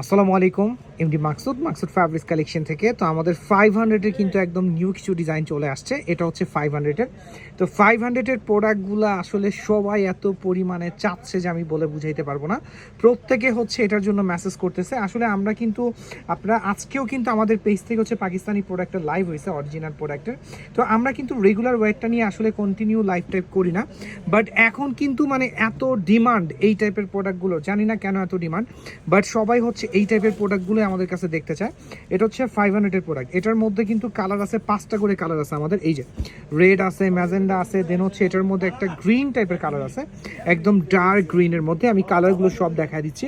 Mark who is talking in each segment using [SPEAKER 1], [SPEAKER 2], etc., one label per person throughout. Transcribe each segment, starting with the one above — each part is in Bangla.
[SPEAKER 1] আসসালামু আলাইকুম। MD Maksud Maksud fabrics collection থেকে, তো আমাদের ফাইভ হান্ড্রেডের কিন্তু একদম নিউ কিছু ডিজাইন চলে আসছে। এটা হচ্ছে ফাইভ হান্ড্রেডের তো ফাইভ হান্ড্রেডের প্রোডাক্টগুলো আসলে সবাই এত পরিমাণে চাচ্ছে যে আমি বলে বুঝাইতে পারব না। প্রত্যেকে হচ্ছে এটার জন্য মেসেজ করতেছে। আসলে আমরা কিন্তু, আপনারা আজকেও কিন্তু আমাদের পেজ থেকে হচ্ছে পাকিস্তানি প্রোডাক্টের লাইভ হয়েছে অরিজিনাল প্রোডাক্টের তো আমরা কিন্তু রেগুলার ওয়েটটা নিয়ে আসলে কন্টিনিউ লাইভ টাইপ করি না। বাট এখন কিন্তু মানে এত ডিমান্ড এই টাইপের প্রোডাক্টগুলো জানি না কেন এত ডিমান্ড বাট সবাই হচ্ছে এই টাইপের প্রোডাক্টগুলো আমাদের কাছে দেখতে চায়, এটা হচ্ছে ফাইভ হান্ড্রেডের প্রোডাক্ট এটার মধ্যে কিন্তু কালার আছে, পাঁচটা করে কালার আছে আমাদের। এই যে রেড আছে ম্যাজেন্ডা আছে দেন হচ্ছে এটার মধ্যে একটা গ্রিন টাইপের কালার আছে। একদম ডার্ক গ্রিনের মধ্যে আমি কালারগুলো সব দেখা দিচ্ছি।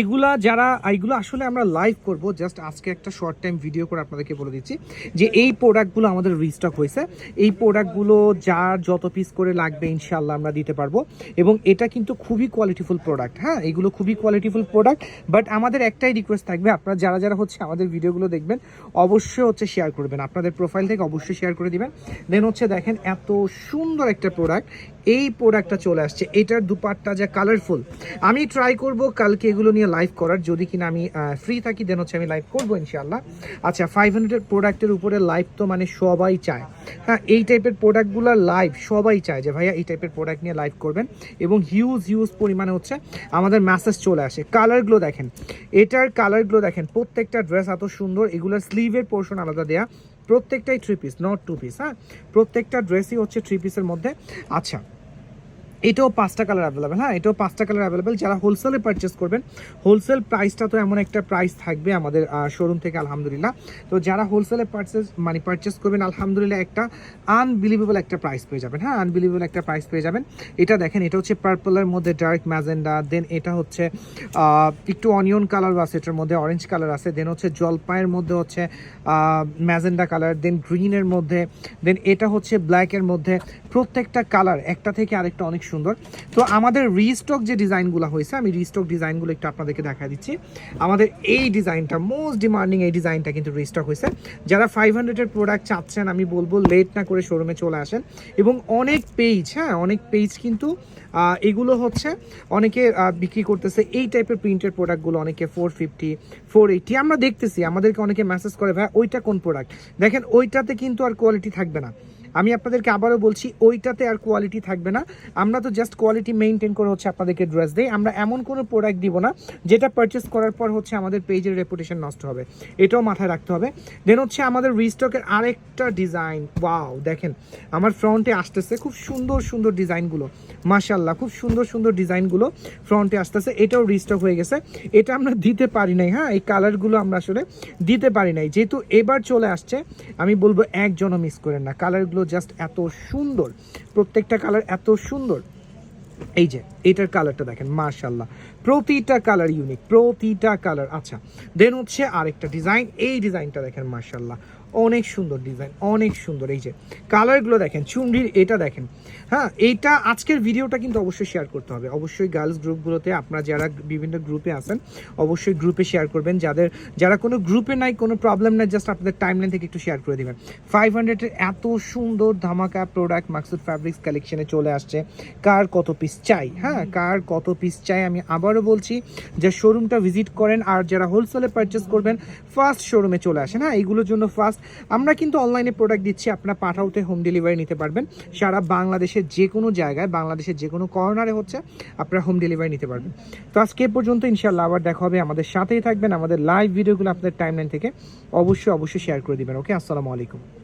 [SPEAKER 1] এগুলা যারা এইগুলো আসলে আমরা লাইভ করব জাস্ট আজকে একটা শর্ট টাইম ভিডিও করে আপনাদেরকে বলে দিচ্ছি, যে এই প্রোডাক্টগুলো আমাদের রিস্টক হয়েছে। এই প্রোডাক্টগুলো যার যত পিস করে লাগবে ইনশাল্লাহ আমরা দিতে পারব। এবং এটা কিন্তু খুবই কোয়ালিটিফুল প্রোডাক্ট হ্যাঁ? এগুলো খুবই কোয়ালিটিফুল প্রোডাক্ট বাট আমাদের একটাই রিকোয়েস্ট থাকবে, আপনারা যারা যারা হচ্ছে আমাদের ভিডিওগুলো দেখবেন, অবশ্যই হচ্ছে শেয়ার করবেন। আপনাদের প্রোফাইল থেকে অবশ্যই শেয়ার করে দিবেন। দেন হচ্ছে দেখেন এত সুন্দর একটা প্রোডাক্ট এই প্রোডাক্টটা চলে আসছে। এটার দুপাটটা যা কালারফুল আমি ট্রাই করব কালকে এগুলো নিয়ে লাইভ করার। যদি কিনা আমি ফ্রি থাকি দেন হচ্ছে আমি লাইভ করব ইনশাল্লাহ আচ্ছা ফাইভ হান্ড্রেড প্রোডাক্টের উপরে লাইভ তো মানে সবাই চায়। হ্যাঁ এই টাইপের প্রোডাক্টগুলো লাইভ সবাই চায় যে, ভাইয়া, এই টাইপের প্রোডাক্ট নিয়ে লাইভ করবেন। এবং হিউজ হিউজ পরিমাণে হচ্ছে আমাদের ম্যাসেজ চলে আসে। কালারগুলো দেখেন, এটার কালারগুলো দেখেন, প্রত্যেকটা ড্রেস এত সুন্দর, এগুলোর স্লিভের পোর্শন আলাদা দেয়া। প্রত্যেকটাই three piece not two piece হ্যাঁ? প্রত্যেকটা ড্রেসই হচ্ছে থ্রি পিসের মধ্যে। আচ্ছা এটাও পাঁচটা কালার অ্যাভেলেবেল হ্যাঁ? এটাও পাঁচটা কালার অ্যাভেলেবেল যারা হোলসেলে পারচেস করবেন হোলসেল প্রাইসটা তো এমন একটা প্রাইস থাকবে আমাদের শোরুম থেকে, আলহামদুলিল্লাহ। তো যারা হোলসেলে পারচেস মানে পারচেস করবেন, আলহামদুলিল্লাহ একটা আনবিলিভেবল একটা প্রাইস পেয়ে যাবেন হ্যাঁ? আনবিলিভেবল একটা প্রাইস পেয়ে যাবেন। এটা দেখেন, এটা হচ্ছে পার্পলের মধ্যে ডার্ক ম্যাজেন্ডা দেন এটা হচ্ছে একটু অনিয়ন কালার আছে, এটার মধ্যে অরেঞ্জ কালার আছে দেন হচ্ছে জলপাইয়ের মধ্যে হচ্ছে ম্যাজেন্ডা কালার দেন গ্রিনের মধ্যে দেন এটা হচ্ছে ব্ল্যাকের মধ্যে প্রত্যেকটা কালার একটা থেকে আরেকটা অনেক সুন্দর। তো আমাদের রিস্টক যে ডিজাইনগুলো হয়েছে, আমি রিস্টক ডিজাইনগুলো একটু আপনাদেরকে দেখা দিচ্ছি। আমাদের এই ডিজাইনটা মোস্ট ডিমান্ডিং এই ডিজাইনটা কিন্তু রিস্টক হয়েছে। যারা ফাইভ হান্ড্রেডের প্রোডাক্ট চাচ্ছেন, আমি বলব লেট না করে শোরুমে চলে আসেন। এবং অনেক পেজ হ্যাঁ অনেক পেজ কিন্তু এগুলো হচ্ছে অনেকে বিক্রি করতেছে এই টাইপের প্রিন্টের প্রোডাক্টগুলো অনেকে ফোর ফিফটি ফোর এইটি আমরা দেখতেছি, আমাদেরকে অনেকে মেসেজ করে, ভাই, ওইটা কোন প্রোডাক্ট দেখেন, ওইটাতে কিন্তু আর কোয়ালিটি থাকবে না। আমি আপনাদেরকে আবারও বলছি, ওইটাতে আর কোয়ালিটি থাকবে না। আমরা তো জাস্ট কোয়ালিটি মেনটেন করে হচ্ছে আপনাদেরকে ড্রেস দেই। আমরা এমন কোনো প্রোডাক্ট দিব না, যেটা পারচেস করার পর হচ্ছে আমাদের পেজের রেপুটেশন নষ্ট হবে। এটাও মাথায় রাখতে হবে। দেন হচ্ছে আমাদের রিস্টকের আরেকটা ডিজাইন ওয়াও দেখেন, আমার ফ্রন্টে আসতেছে খুব সুন্দর সুন্দর ডিজাইনগুলো মাশাল্লাহ খুব সুন্দর সুন্দর ডিজাইনগুলো ফ্রন্টে আসতেছে। এটাও রিস্টক হয়ে গেছে। এটা আমরা দিতে পারি নাই হ্যাঁ? এই কালারগুলো আমরা আসলে দিতে পারি নাই। যেহেতু এবার চলে আসছে, আমি বলব একজনও মিস করেন না। কালারগুলো জাস্ট এত সুন্দর। প্রত্যেকটা কালার এত সুন্দর। এই যে এটার কালারটা দেখেন মার্শাল্লাহ প্রতিটা কালার ইউনিক প্রতিটা কালার। আচ্ছা দেন হচ্ছে আরেকটা ডিজাইন এই ডিজাইনটা দেখেন মার্শাল্লাহ অনেক সুন্দর ডিজাইন অনেক সুন্দর। এই যে কালারগুলো দেখেন, চুনরির এটা দেখেন। হ্যাঁ এইটা আজকের ভিডিওটা কিন্তু অবশ্যই শেয়ার করতে হবে। অবশ্যই গার্লস গ্রুপগুলোতে আপনারা যারা বিভিন্ন গ্রুপে আছেন, অবশ্যই গ্রুপে শেয়ার করবেন। যাদের, যারা কোনো গ্রুপে নাই, কোনো প্রবলেম নাই জাস্ট আপনাদের টাইমলাইন থেকে একটু শেয়ার করে দিবেন। ফাইভ হান্ড্রেডের এত সুন্দর ধামাকা প্রোডাক্ট মাকসুদ ফ্যাব্রিক্স কালেকশনে চলে আসছে। কার কত পিস চাই? হ্যাঁ কার কত পিস চাই? আমি আবারও বলছি, যে শোরুমটা ভিজিট করেন আর যারা হোলসেলে পারচেস করবেন ফার্স্ট শোরুমে চলে আসেন। হ্যাঁ এইগুলোর জন্য ফার্স্ট আমরা কিন্তু অনলাইনে প্রোডাক্ট দিচ্ছি, আপনারা পাঠাওতে হোম ডেলিভারি নিতে পারবেন। সারা বাংলাদেশের যে কোনো জায়গায়, বাংলাদেশের যে কোনো কর্নারে হচ্ছে, আপনারা হোম ডেলিভারি নিতে পারবেন। তো আজকে পর্যন্ত ইনশাল্লাহ আবার দেখা হবে। আমাদের সাথেই থাকবেন, আমাদের লাইভ ভিডিওগুলো আপনাদের টাইমলাইন থেকে অবশ্যই অবশ্যই শেয়ার করে দেবেন। ওকে আসসালামু আলাইকুম।